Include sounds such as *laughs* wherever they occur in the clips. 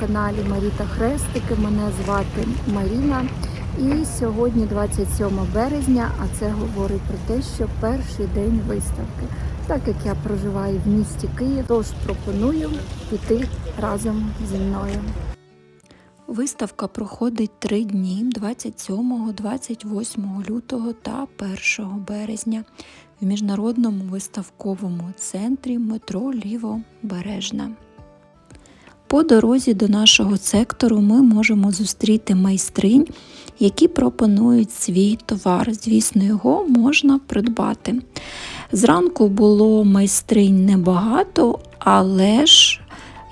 Каналі Маріта Хрестики. Мене звати Маріна. І сьогодні 27 березня, а це говорить про те, що перший день виставки. Так як я проживаю в місті Київ, тож пропоную піти разом зі мною. Виставка проходить три дні 27, 28 лютого та 1 березня в міжнародному виставковому центрі метро Лівобережна. По дорозі до нашого сектору ми можемо зустріти майстринь, які пропонують свій товар. Звісно, його можна придбати. Зранку було майстринь небагато, але ж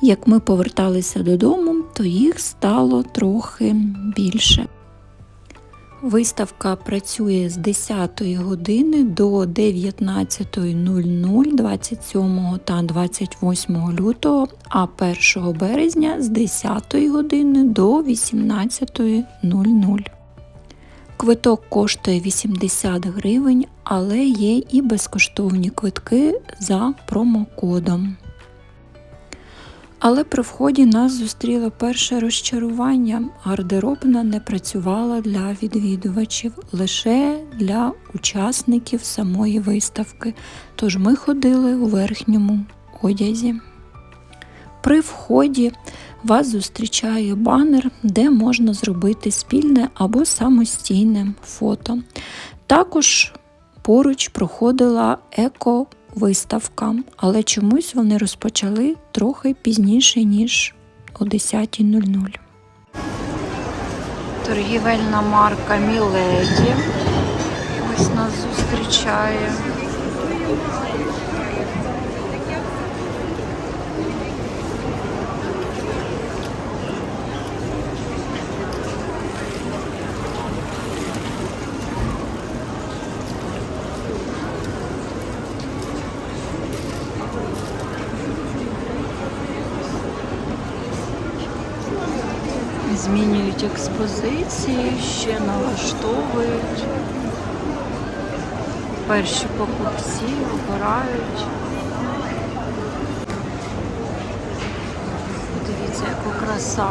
як ми поверталися додому, то їх стало трохи більше. Виставка працює з 10 години до 19.00 27 та 28 лютого, а 1 березня з 10 години до 18.00. Квиток коштує 80 гривень, але є і безкоштовні квитки за промокодом. Але при вході нас зустріло перше розчарування. Гардеробна не працювала для відвідувачів, лише для учасників самої виставки. Тож ми ходили у верхньому одязі. При вході вас зустрічає банер, де можна зробити спільне або самостійне фото. Також поруч проходила еко виставка, але чомусь вони розпочали трохи пізніше, ніж о 10.00. Торгівельна марка Міледі ось нас зустрічає. Експозиції, ще налаштовують. Перші покупці обирають. Дивіться, яка краса.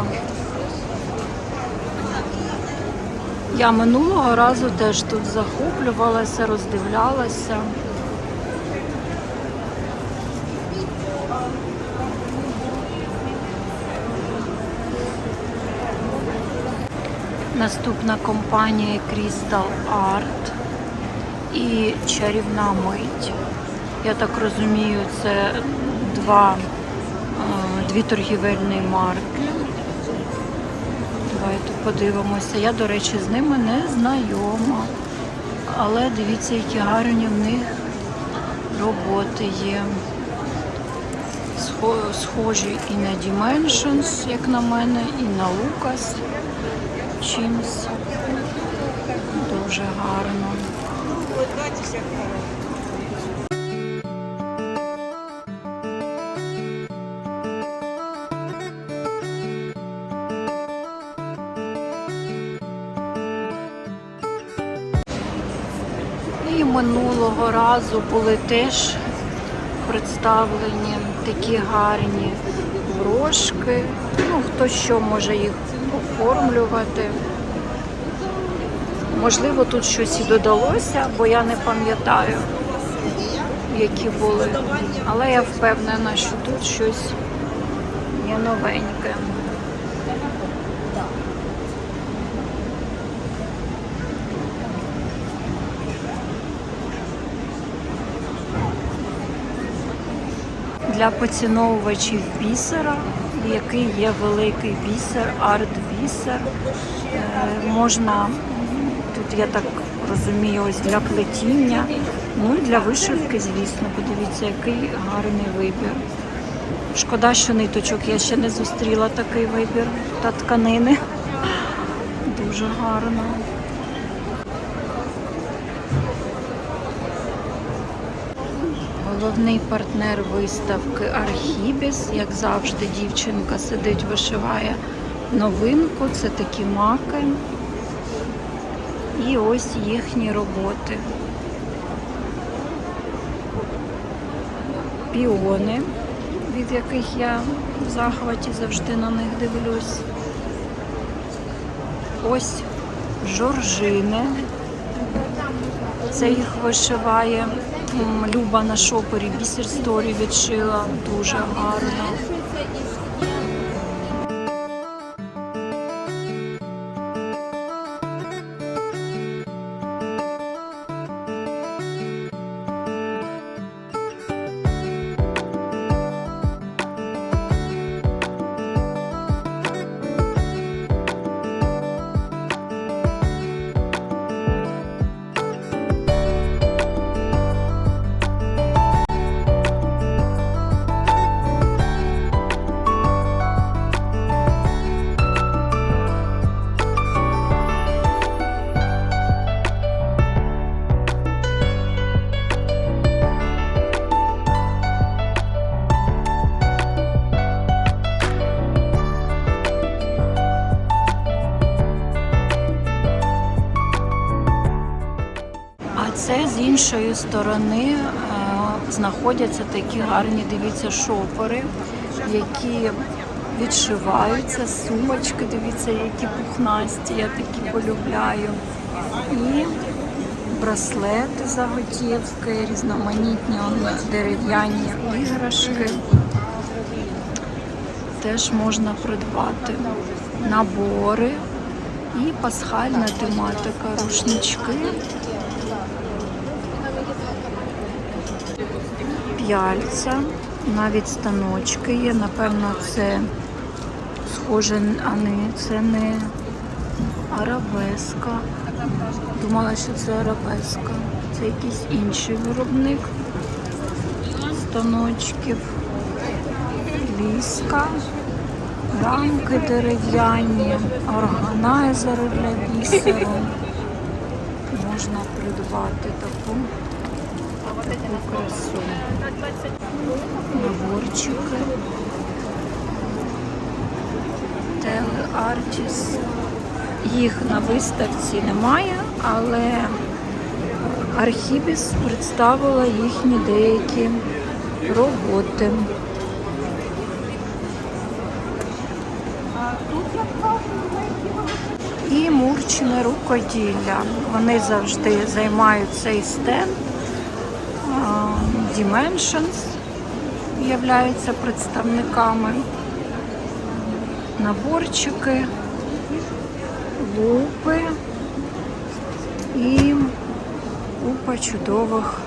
Я минулого разу теж тут захоплювалася, роздивлялася. Наступна компанія Crystal Art і чарівна мить. Я так розумію, це два, е, дві торгівельні марки. Давайте подивимося. Я, до речі, з ними не знайома. Але дивіться, які гарні в них роботи є. Схожі і на Dimensions, як на мене, і на Lucas чимсь. Дуже гарно. І минулого разу були теж представлені такі гарні брошки. Ну, хто що може їх оформлювати. Можливо, тут щось і додалося, бо я не пам'ятаю, які були. Але я впевнена, що тут щось є новеньке. Для поціновувачів бісера, який є великий бісер, арт-бісер. Е, Можна, тут я так розумію, ось для плетіння, ну і для вишивки, звісно. Подивіться, який гарний вибір. Шкода, що ниточок я ще не зустріла такий вибір та тканини. Дуже гарно. Головний партнер виставки Архібіс. Як завжди, дівчинка сидить, вишиває новинку. Це такі маки. І ось їхні роботи. Піони від яких я в захваті завжди на них дивлюсь. Ось жоржини. Це їх вишиває Люба на шопері, бісер сторі відшила дуже гарно. Іншої сторони е, знаходяться такі гарні, дивіться, шопери, які відшиваються, сумочки, дивіться, які пухнасті, я такі полюбляю. І браслети заготівки, різноманітні дерев'яні іграшки. Теж можна придбати набори і пасхальна тематика, рушнички. П'яльця, навіть станочки є. Напевно, це схоже, а не це не арабеска. Думала, що це арабеска. Це якийсь інший виробник станочків. Ліска, рамки дерев'яні, органайзери для бісеру. Можна придбати таку красу. Наборчики. Телеартіс. Їх на виставці немає, але Архібіс представила їхні деякі роботи. І мурчине рукоділля. Вони завжди займають цей стенд. Dimensions являються представниками. Наборчики, лупи і купа чудових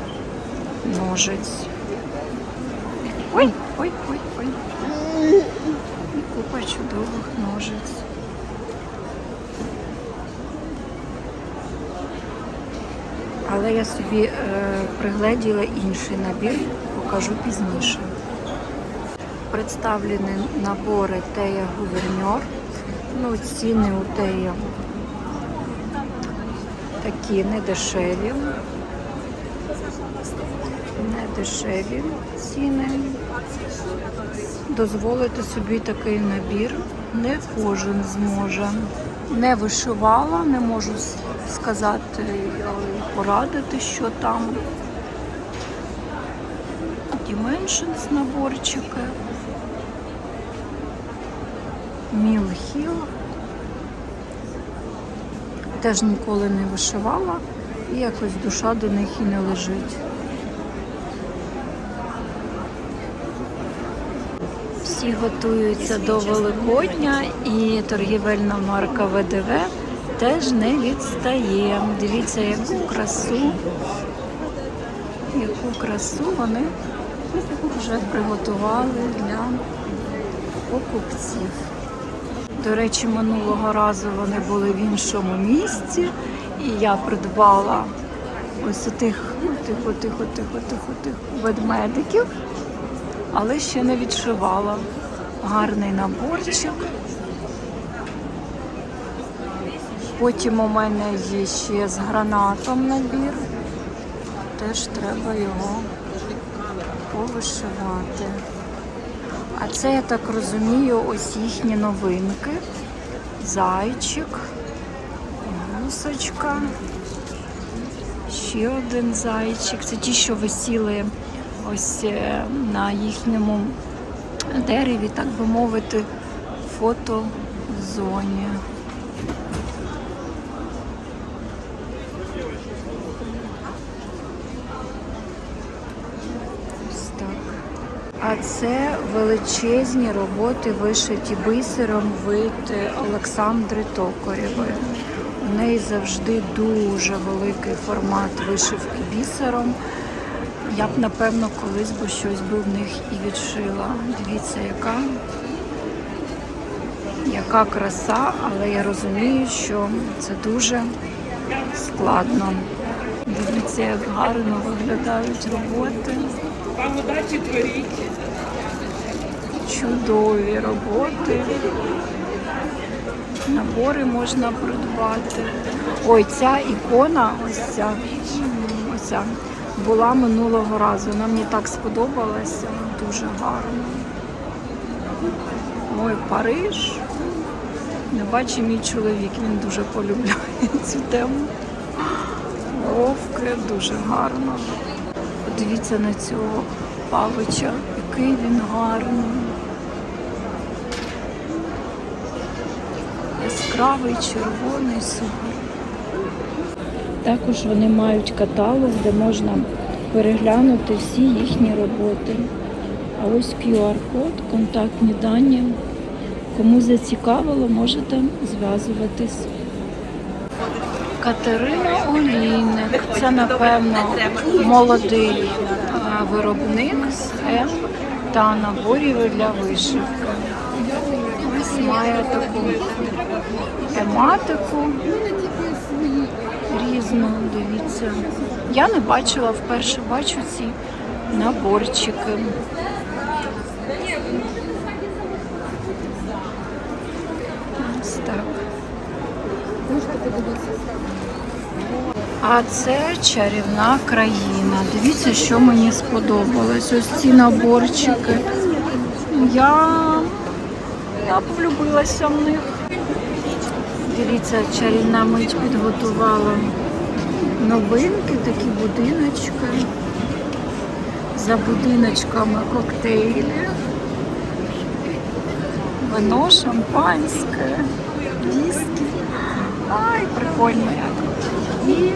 ножиць. Ой, ой, ой, ой. І купа чудових ножиць. Але я собі е, пригледіла інший набір, покажу пізніше. Представлені набори Тея Гуверньор. Ну, ціни у Тея такі недешеві. Недешеві ціни. Дозволити собі такий набір не кожен зможе. Не вишивала, не можу сказати порадити, що там. Dimensions наборчики. Мілхіл. Теж ніколи не вишивала і якось душа до них і не лежить. Всі готуються до Великодня і торгівельна марка ВДВ теж не відстає. Дивіться, яку красу, яку красу вони вже приготували для покупців. До речі, минулого разу вони були в іншому місці, і я придбала ось у тих тихо, тихо, тихо, тихо, тихо ведмедиків, але ще не відшивала. Гарний наборчик. Потім у мене є ще з гранатом набір. Теж треба його повишивати. А це, я так розумію, ось їхні новинки. Зайчик, гусочка, ще один зайчик. Це ті, що висіли ось е, на їхньому дереві, так би мовити, фотозоні. Ось. А це величезні роботи, вишиті бисером від Олександри Токарєвої. У неї завжди дуже великий формат вишивки бісером. Я б, напевно, колись би щось би в них і відшила. Дивіться, яка, яка краса, але я розумію, що це дуже складно. Дивіться, як гарно виглядають роботи. Вам удачі творіть. Чудові роботи. Набори можна придбати. Ой, ця ікона, ось ця, ось ця, була минулого разу. Вона мені так сподобалася, дуже гарно. Ой, Париж. Не бачить мій чоловік, він дуже полюбляє *laughs* цю тему. Вовки, дуже гарно. Подивіться на цього павича, який він гарний. Яскравий, червоний, супер. Також вони мають каталог, де можна переглянути всі їхні роботи. А ось QR-код, контактні дані. Кому зацікавило, можете зв'язуватись. Катерина Олійник. Це, напевно, молодий а, виробник схем та наборів для вишивки. Ось має таку тематику різну, дивіться. Я не бачила, вперше бачу ці наборчики. Ось так. А це чарівна країна. Дивіться, що мені сподобалось. Ось ці наборчики. Я, я влюбилася в них. Дивіться, чарівна мить підготувала новинки, такі будиночки. За будиночками коктейлі. Вино, шампанське, віскі. Ай, прикольно як. І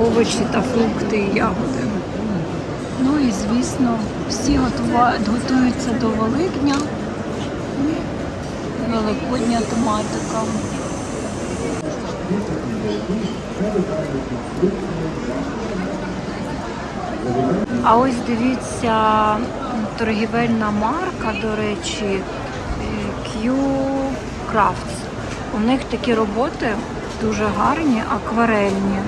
овочі та фрукти і ягоди. Ну і звісно, всі готува... готуються до Великдня. Великодня тематика. А ось дивіться, торгівельна марка, до речі, е, Q Crafts. У них такі роботи дуже гарні, акварельні.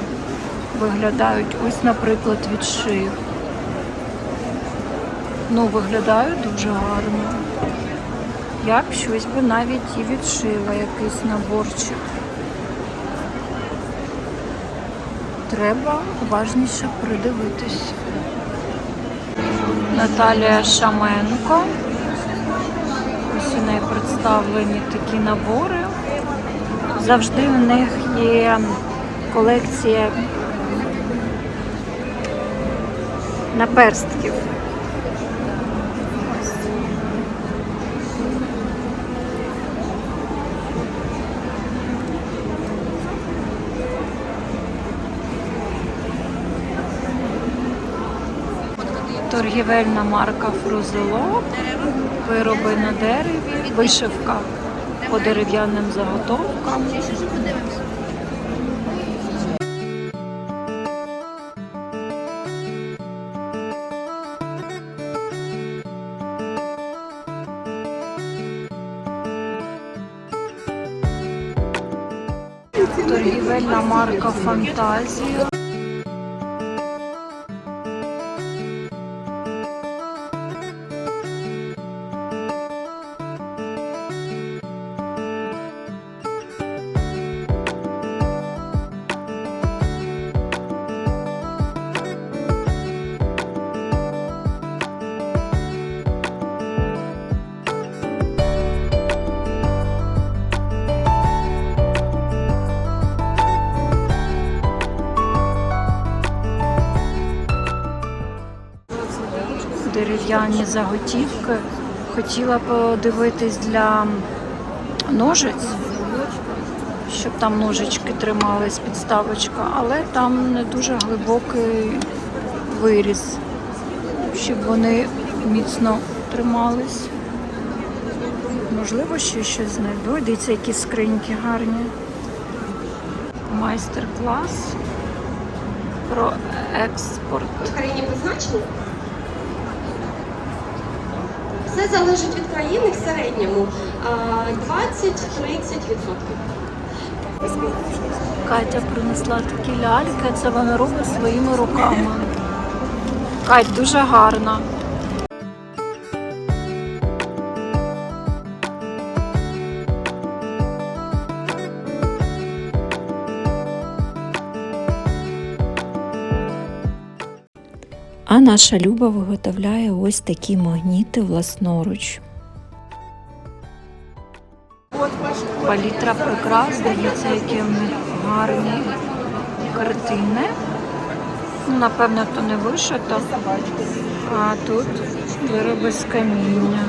Виглядають, ось, наприклад, відшив. Ну, виглядають дуже гарно. Я б щось би навіть і відшила, якийсь наборчик. Треба уважніше придивитись. Наталія Шаменко. Ось у неї представлені такі набори. Завжди у них є колекція наперстків. Торгівельна марка Фрузело, вироби на дереві, вишивка по дерев'яним заготовкам. Торгівельна марка Фантазія. Дерев'яні заготівки. Хотіла подивитись для ножиць, щоб там ножички тримались, підставочка, але там не дуже глибокий виріз, щоб вони міцно тримались. Можливо, ще щось знайду. Дивіться, які скриньки гарні. Майстер-клас про експорт. в країні призначення? Все залежить від країни в середньому а, 20-30%. Катя принесла такі ляльки, це вона робить своїми руками. Кать, дуже гарна. А наша Люба виготовляє ось такі магніти власноруч. Палітра прикрас, дивіться, які в них гарні картини. Ну, напевно, то не вишито. А тут вироби з каміння.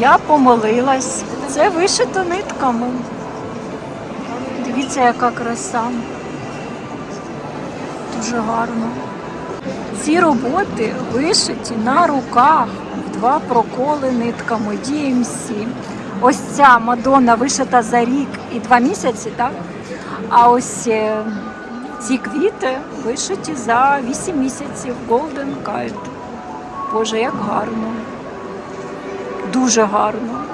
Я помолилась. Це вишито нитками. Дивіться, яка краса. Дуже гарно. Ці роботи вишиті на руках в два проколи нитками DMC. Ось ця Мадонна вишита за рік і два місяці, так? А ось е, ці квіти вишиті за 8 місяців Golden Kite. Боже, як гарно. Дуже гарно.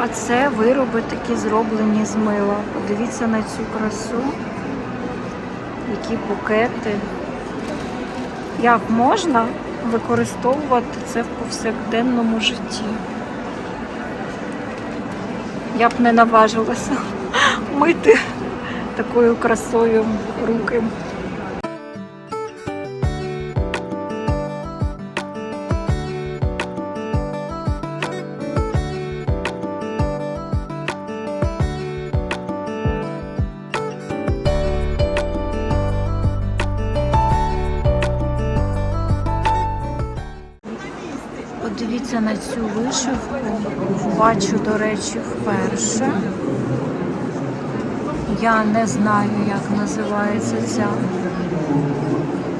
А це вироби такі зроблені з мила. Подивіться на цю красу. Які букети. Як можна використовувати це в повсякденному житті? Я б не наважилася *laughs* мити такою красою руки. Подивіться на цю вишивку. Бачу, до речі, вперше. Я не знаю, як називається ця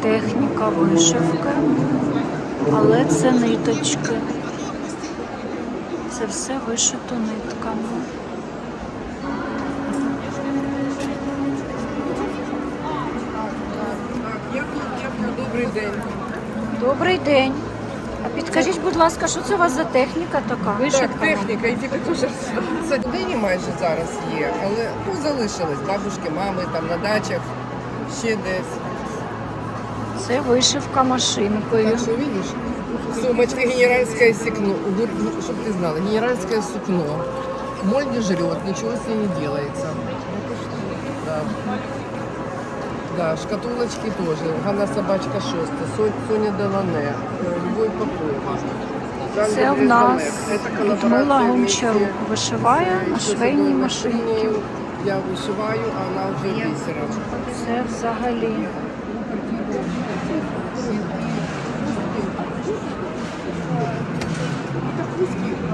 техніка вишивки, але це ниточки. Це все вишито нитками. Добрий день. Добрий день. А підкажіть, будь ласка, що це у вас за техніка така? Так, техніка, і тільки дуже це людині майже зараз є, але ну, залишились бабушки, мами там на дачах, ще десь. Це вишивка машинкою. Так що видиш, сумочка генеральское сукно, щоб ти знала, генеральское сукно. Моль не жрет, ничего с ней не делается. Да, шкатулочки тоже. Ганна собачка шоста, Со- Соня Делане, Любой Попова. Це в нас Людмила Гончарук вишиває на швейній одной машинці. Я вишиваю, а вона вже бісером. Це взагалі.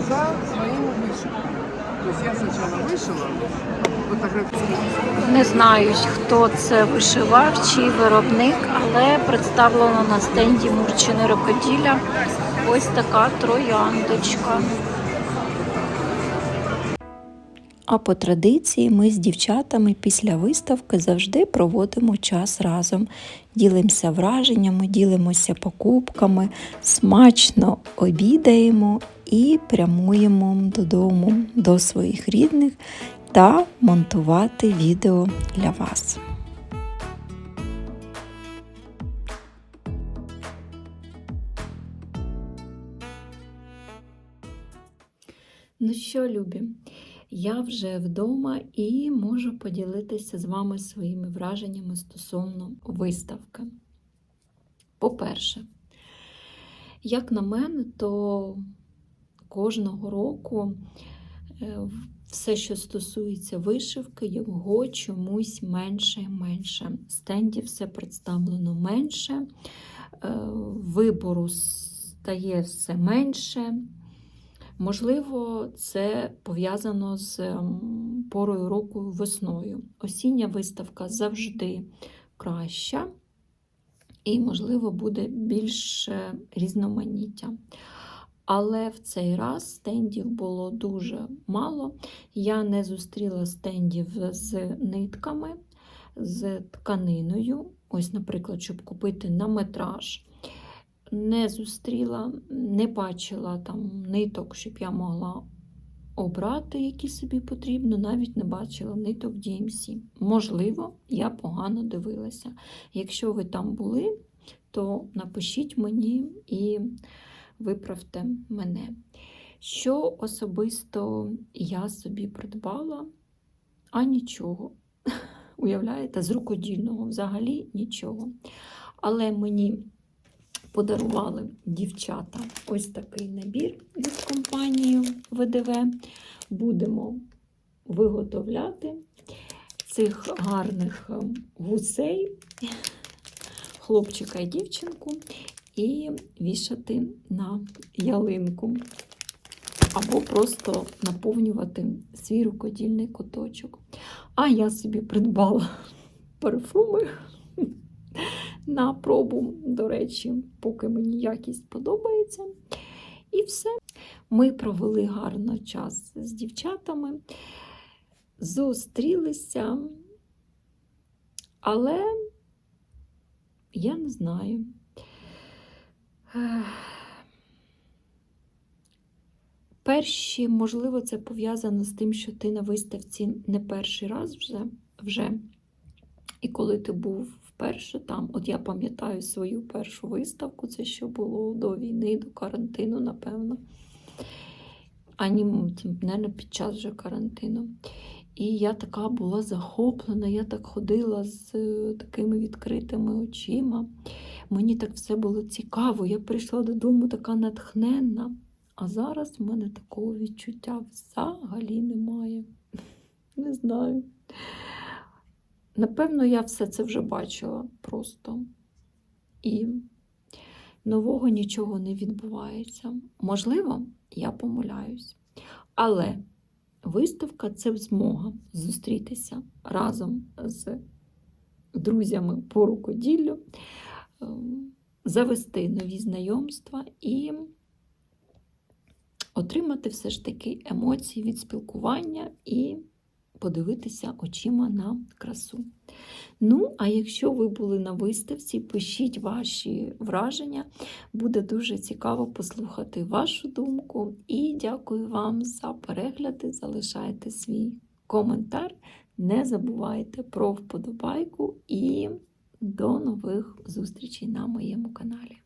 За своїми вишивками. Тобто. Не знаю, хто це вишивав, чий виробник, але представлено на стенді Мурчини рукоділля ось така трояндочка. А по традиції ми з дівчатами після виставки завжди проводимо час разом. Ділимося враженнями, ділимося покупками, смачно обідаємо і прямуємо додому до своїх рідних та монтувати відео для вас. Ну що, любі, я вже вдома і можу поділитися з вами своїми враженнями стосовно виставки. По-перше, як на мене, то кожного року е, все, що стосується вишивки, його чомусь менше і менше. Стендів все представлено менше, е, вибору стає все менше. Можливо, це пов'язано з порою року весною. Осіння виставка завжди краща і, можливо, буде більше різноманіття. Але в цей раз стендів було дуже мало. Я не зустріла стендів з нитками, з тканиною. Ось, наприклад, щоб купити на метраж. Не зустріла, не бачила там ниток, щоб я могла обрати, які собі потрібно, навіть не бачила ниток DMC. Можливо, я погано дивилася. Якщо ви там були, то напишіть мені і виправте мене. Що особисто я собі придбала? А нічого. *laughs* Уявляєте, з рукодільного взагалі нічого. Але мені подарували дівчата ось такий набір від компанії ВДВ. Будемо виготовляти цих гарних ем, гусей, хлопчика і дівчинку, і вішати на ялинку. Або просто наповнювати свій рукодільний куточок. А я собі придбала *laughs* парфуми на пробу, до речі, поки мені якість подобається. І все. Ми провели гарно час з дівчатами, зустрілися, але я не знаю. Перші, можливо, це пов'язано з тим, що ти на виставці не перший раз вже. вже. І коли ти був вперше там, от я пам'ятаю свою першу виставку, це що було до війни, до карантину, напевно. Ані, мабуть, під час вже карантину. І я така була захоплена, я так ходила з е, такими відкритими очима. Мені так все було цікаво. Я прийшла додому така натхненна. А зараз в мене такого відчуття взагалі немає. *laughs* Не знаю. Напевно, я все це вже бачила просто. І нового нічого не відбувається. Можливо, я помиляюсь. Але виставка це змога зустрітися разом з друзями по рукоділлю, ем, завести нові знайомства і отримати все ж таки емоції від спілкування і подивитися очима на красу. Ну, а якщо ви були на виставці, пишіть ваші враження. Буде дуже цікаво послухати вашу думку. І дякую вам за перегляди. Залишайте свій коментар. Не забувайте про вподобайку і до нових зустрічей на моєму каналі.